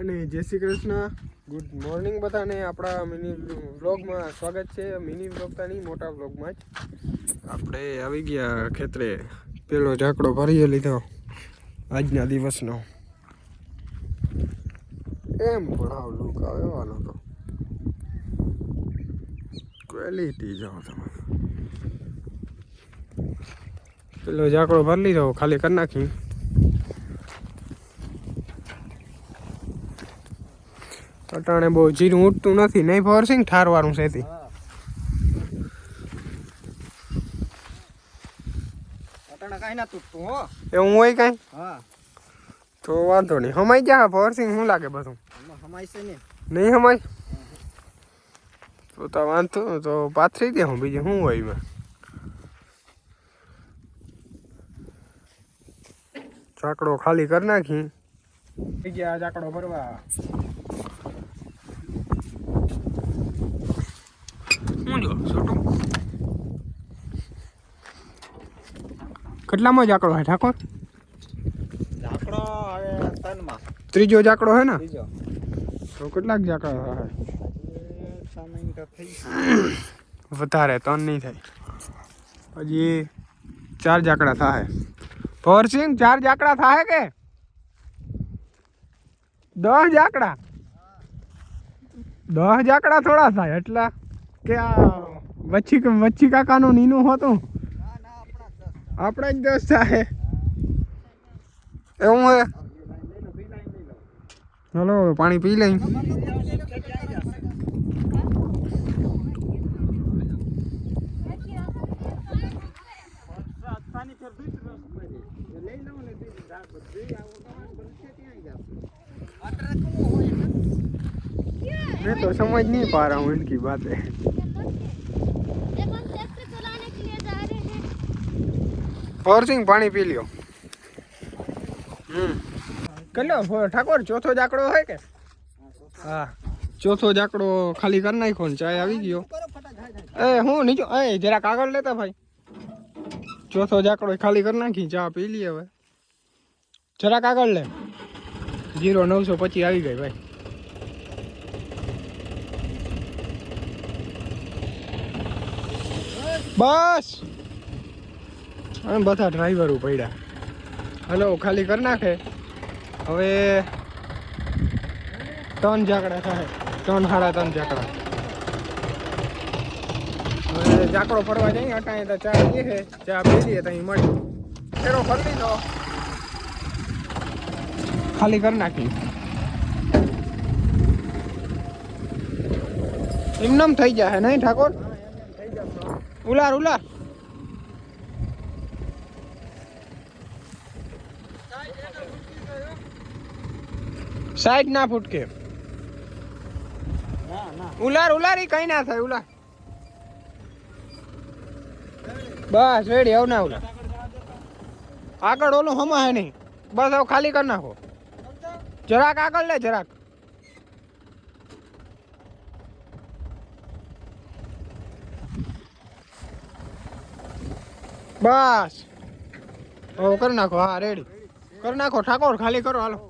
અને જય Shri Krishna. Good morning બધાને. આપણા મિની વ્લોગમાં સ્વાગત છે. મિની વ્લોગતા નહીં મોટા વ્લોગમાં જ. આપણે આવી ગયા ખેતરે. પેલો ઝાકડો ભરીએ લીધો. આજના દિવસનો. એમ પણ આવ લુક આવે એવાનો તો. ક્વોલિટી જાઓ તમે. પેલો ઝાકડો ભરી લીધો. ખાલી કરી નાખી અટાણે બહુ જીરું ઉઠતું નથી નહીં ફોર્સિંગ ઠારવાનું છે તે એવું હોય કાંઈ? હા. તો વાંધો નહીં. હમાઈ જા ફોર્સિંગ શું લાગે બધું? નહીં હમાય? તો તો વાંધો તો પાથરી દે હું બીજું શું હોય એમાં? ચાકડો ખાલી કરી નાખી. ગયા ચાકડો ભરવા. જો છોટું. કેટલામાં જાકડો હે ઠાકોર હવે તનમાં ત્રીજો જાકડો હે ને? ત્રીજો. તો કેટલાક જાકડા હે. વધારે ત્રણ નહીં થાય. હજી ચાર જાકડા થાય. ફોરસિંગ ચાર જાકડા થાય કે? દસ જાકડા દસ જાકડા થોડા થાય એટલા. કે આ વચ્ચી વચ્ચી કાકાનું નીનું હતું ના ના આપણા આપણે જ દસ થાય એવું હે હલો પાણી પી લઈ मैं तो समझ नहीं पा रहा हूँ इनकी बातें ફોર્સિંગ પાણી પી લ્યો. હમ. કેટલો ફો- ઠાકોર ચોથો જાકડો હોય કે? હા. ચોથો જાકડો ખાલી કરી નાખ્યો ને ચાય આવી ગયો. એ હું નીચો એ જરાક આગળ લેતા ભાઈ. ચોથો જાકડો ખાલી કરી નાખી ચા પી લઈએ હવે. જરાક આગળ લે. જીરો નવસો પચી આવી ગઈ ભાઈ. બસ! અને બધા ડ્રાઈવરો પડ્યા. હલો ખાલી કરી નાખે. હવે ત્રણ ઝાકડા થાય. ત્રણ સાડા ત્રણ ઝાકડા. હવે ઝાકડો ફરવા જઈએ અટાણે તો ચા છે. ચા પી લઈએ તો મળી. ફેરો ફરી લીધો. ખાલી કરી નાખી. એમનામ થઈ જાય નહીં ઠાકોર? ઉલાર ઉલાર. સાઈડ ના ફૂટકે. ઉલાર ઉલાર, ઈ કઈ ના થાય, ઉલાર. બસ, રેડી, આવ ના, ઉલાર. આગળ ઓલું હમા હે નહીં. બસ હવે ખાલી કરી નાખો. જરાક આગળ લે, જરાક. બસ. ઓ કરી નાખો, હા, રેડી. કરી નાખો, ઠાકોર, ખાલી કરો, હાલો.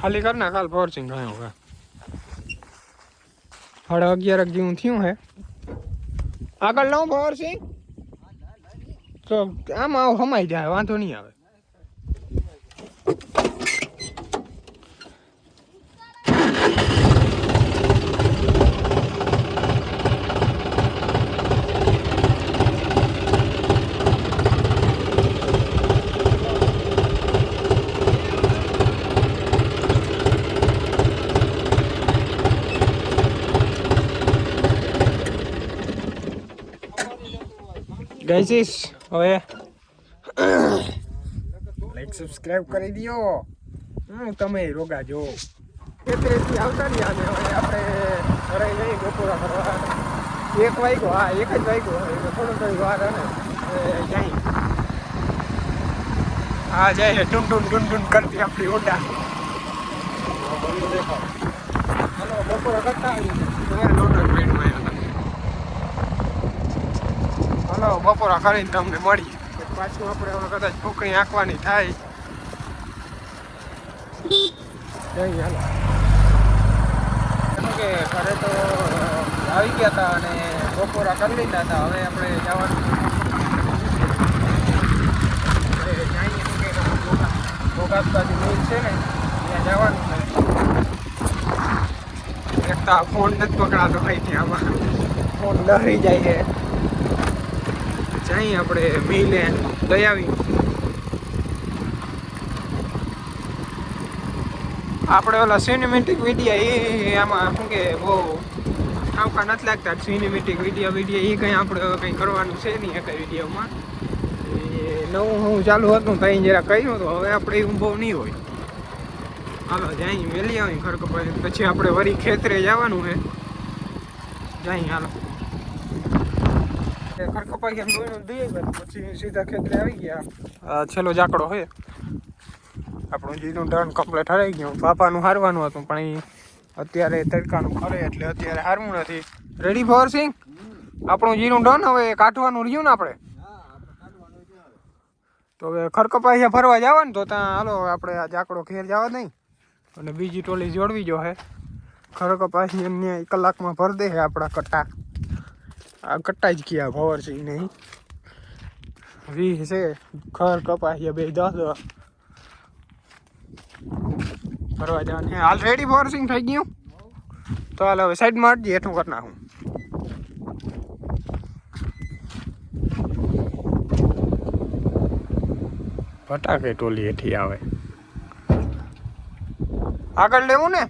ખાલી કર ના, કાલ ફોર્સિંગ ગયો હવે સાડા અગિયાર જેવું થયું હે. આગળ લઉં ફોર્સિંગ તો આમ આવ સમાઈ જાય, વાંધો નહીં આવે. ગાઈસીસ હવે. લાઈક સબસ્ક્રાઇબ કરી દો. હું તમે રોગા જો. ખેતરેથી આવતા નહીં આને હવે આપણે ઘરે જઈએ બપોરા કરવા. એક વાગ્યો હા એક જ વાગ્યો હવે થોડો થોડી વાર હે ને હવે જઈ હા જાય ટુન ટુન ટુન ટુન કરતી આપણી ઓડા હલો બપોરા કરતા આવીએ. લોટર પ્લેટમાં હલો, બપોરા કરીને તમને મળીએ. પાછું આપણે હવે કદાચ ફૂકણી આંકવાની થાય. કે ઘરે તો આવી ગયા હતા અને બપોરા કરી લીધા હતા હવે આપણે જવાનું હવે જાઈએ તો કે ભોગા ભોગા બાજુ મિલ છે ને, ત્યાં જવાનું છે. એક ફોન નથી પકડાતો અહીંથી આમાં. ફોન લહરી જાય છે. જઈએ આપણે મિલે લઈ આવી. આપણે ઓલા સિનેમેટિક વિડીયા એ આમાં શું કે બહુ આવકા નથી લાગતા. સિનેમેટિક વીડિયો વીડિયો એ કંઈ આપણે કંઈ કરવાનું છે નહીં એક વિડીયોમાં. નવું હું ચાલુ હતું ત્યાં જરા કહ્યું તો હવે આપણે એવું બહુ નહીં હોય. હાલો, જાય મેલી આવી ખરક પછી આપણે વરી ખેતરે જવાનું છે. જાય હાલો. ખરકપાઈ ગયા જોઈને દઈએ પછી સીધા ખેતરે આવી ગયા. છેલ્લો જાકડો હોય આપણું જીનું ટર્ન કમ્પ્લીટ હરાઈ ગયું. પાપાનું હારવાનું હતું, પણ એ અત્યારે તડકાનું ખરે એટલે અત્યારે હારવું નથી. રેડી ફોર સિંગ આપણું જીનું ડન હવે કાઢવાનું રહ્યું ને આપણે? તો હવે ખરકપાઈ ફરવા જવાનું તો ત્યાં હાલો આપણે આ જાકડો ઘેર જવા નહીં અને બીજી ટોલી જોડવી જો હે. ખરકપાઈ કલાકમાં ભર દે આપણા કટ્ટા. આ કટ્ટા જ ગયા, ભવર છે નહીં. વીસ છે ખર કપાઈ બે, દસ દસ. ફરવા જવાનું હાલ ફોર્સિંગ થઈ ગયું? તો હાલ હવે સાઈડ હટજી એટલું કરી નાખું. ફટાકે ટોલી એથી આવે. આગળ લેવું ને?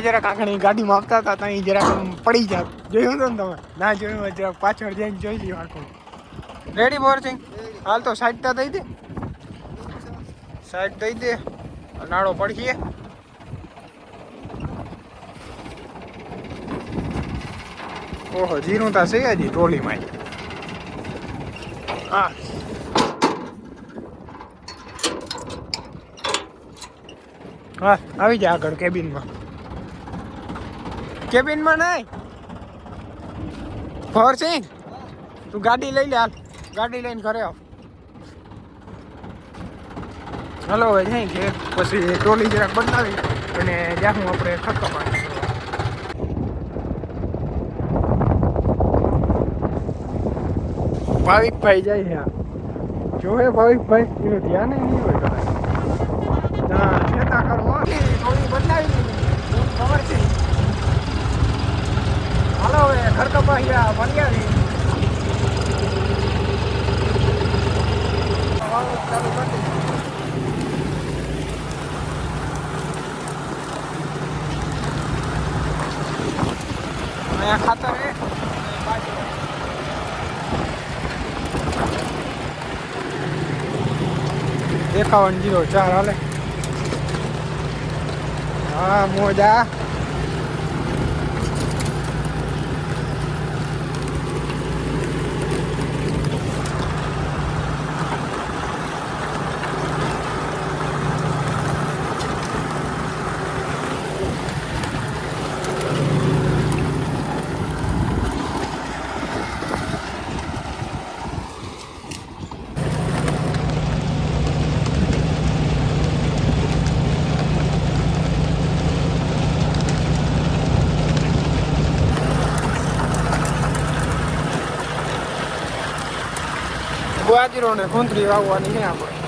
આપણે જરાક આખણી ગાડીમાં આવતા હતા, ત્યાં જરાક પડી જાત. જોયું હતું ને તમે? ના જોયું હોય જરાક પાછળ જઈને જોઈ લ્યો આખું. રેડી બોર્સિંગ હાલ તો સાઈડ તા દઈ દે. સાઈડ દઈ દે. નાળો પડખીએ. ઓહો જીરું તા છે હજી ટ્રોલીમાં. હા. હા, આવી જા આગળ કેબિનમાં કેબિનમાં નહીં? ફોરસિંગ તું ગાડી લઈ લે હાલ. ગાડી લઈને ઘરે આવ. હલો, હવે જઈ કે પછી ટોલી જરાક બદલાવી અને જાઉં આપણે ખતો પાડી ભાવિકભાઈ જાય છે જોવે ભાવિકભાઈ? એનું ધ્યાન નહીં હોય કદાચ. ના છેતા કરવો બનાવી બદલાવી ખબર છે. હાલો હવે ઘર કપાયા મળી આવી ચાલુ કરી અહીંયા ખાતર એકાવન જીરો ચાર હાલે. હા, મોજા. બાજરો ને કુંતરી વાવવાની છે આપણે.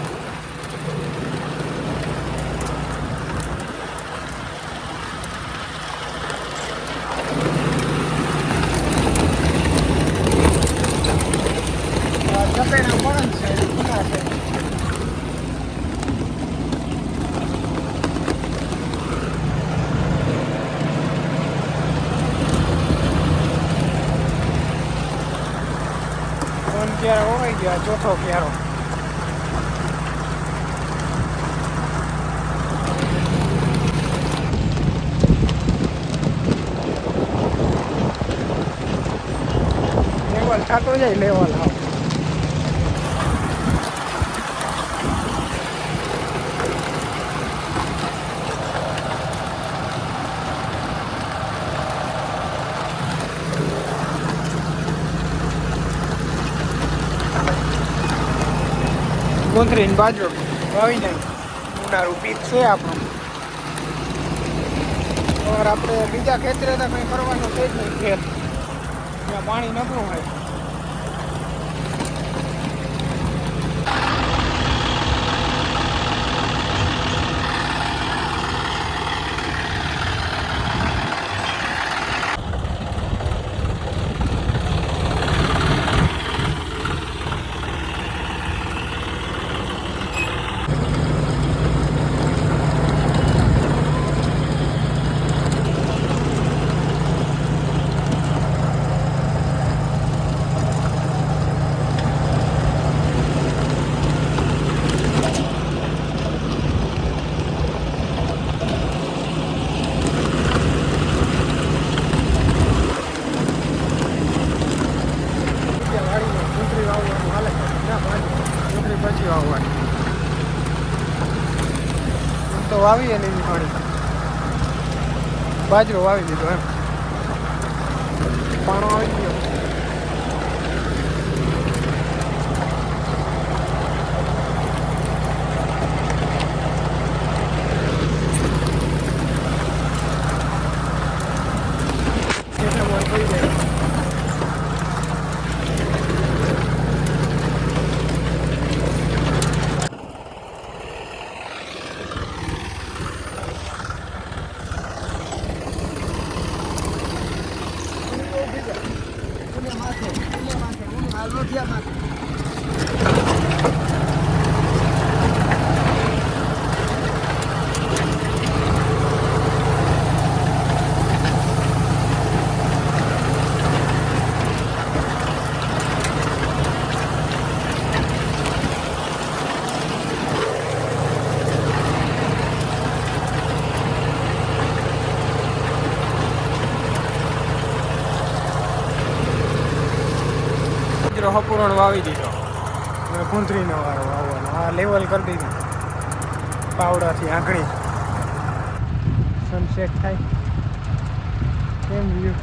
ગયો આ ચોથો ક્યારો? લેવલ થતો જાય લેવલ હા ગુંથરીને બાજરો વાવી નાખી ઉનાળું પીક છે આપણું. આપણે બીજા ખેતરે તો કંઈ કરવાનું છે જ નહીં ખેત. ત્યાં પાણી નબળું હોય બીજા વાડીમાં ગુંથરી વાવવાનું હાલે ના બાજુ ગુંથરી પછી વાવવાની એમ અને નહીં પાણી. બાજરો વાવી દીધો એમ. પાણો આવી ગયો ખેતરમાં થઈ જાય બાજરો હપુરણ વાવી દીધો હવે કુંતરીનો વારો આવવાનો આ લેવલ કરી દીધું. પાવડાથી આંગળી. સનસેટ થાય. કેમ વ્યૂ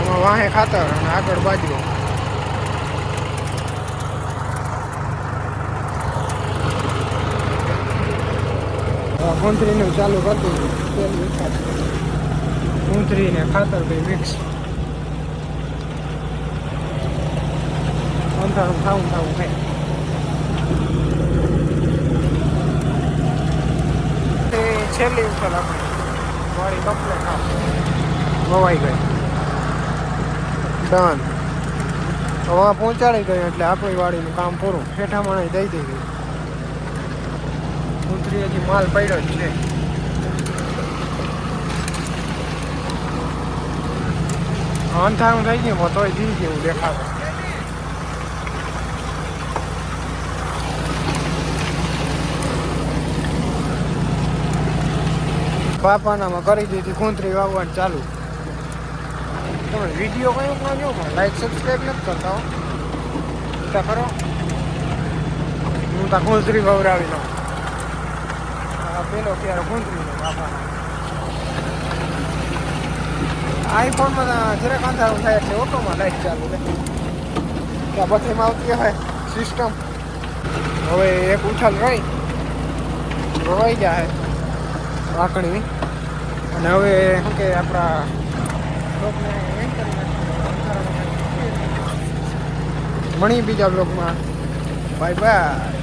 એમાં વાહે ખાતર અને આગળ બાજુ. કુંતરીનું ચાલુ કરતું તેલ ને ખાતર ભાઈ મિક્સ ખાવું ખાવું ખાય તે છેલ્લી આપણે વાળી કમ્પ્લેટ વવાઈ ગઈ ડન હવા પહોંચાડી ગઈ એટલે આપણી વાડીનું કામ પૂરું હેઠા માણે દઈ દઈ ગઈ ઉતરી હજી માલ પડ્યો જ છે અંધારું થઈ ગયું તોય જીવ જેવું દેખાતું બાપાનામાં કરી દીધી કુંતરી વાવવાનું ચાલુ. તમે વીડિયો કયો પણ જો લાઈક સબસ્ક્રાઈબ નથી કરતા હો. તા કરો. હું તા કુંતરી વવરાવી લઉં. પેલો ક્યારે કુંતરી નો બાપા આઈફોનમાં જરાક અંધારું થાય એટલે ઓટોમાં લાઈટ ચાલુ રહે. ત્યાં બથીમાં આવતી હોય સિસ્ટમ હવે એક ઉછાલ રહી. વવાઈ જાય. વાકણી અને હવે શું કે આપણા. મણી બીજા બ્લોગમાં બાય બાય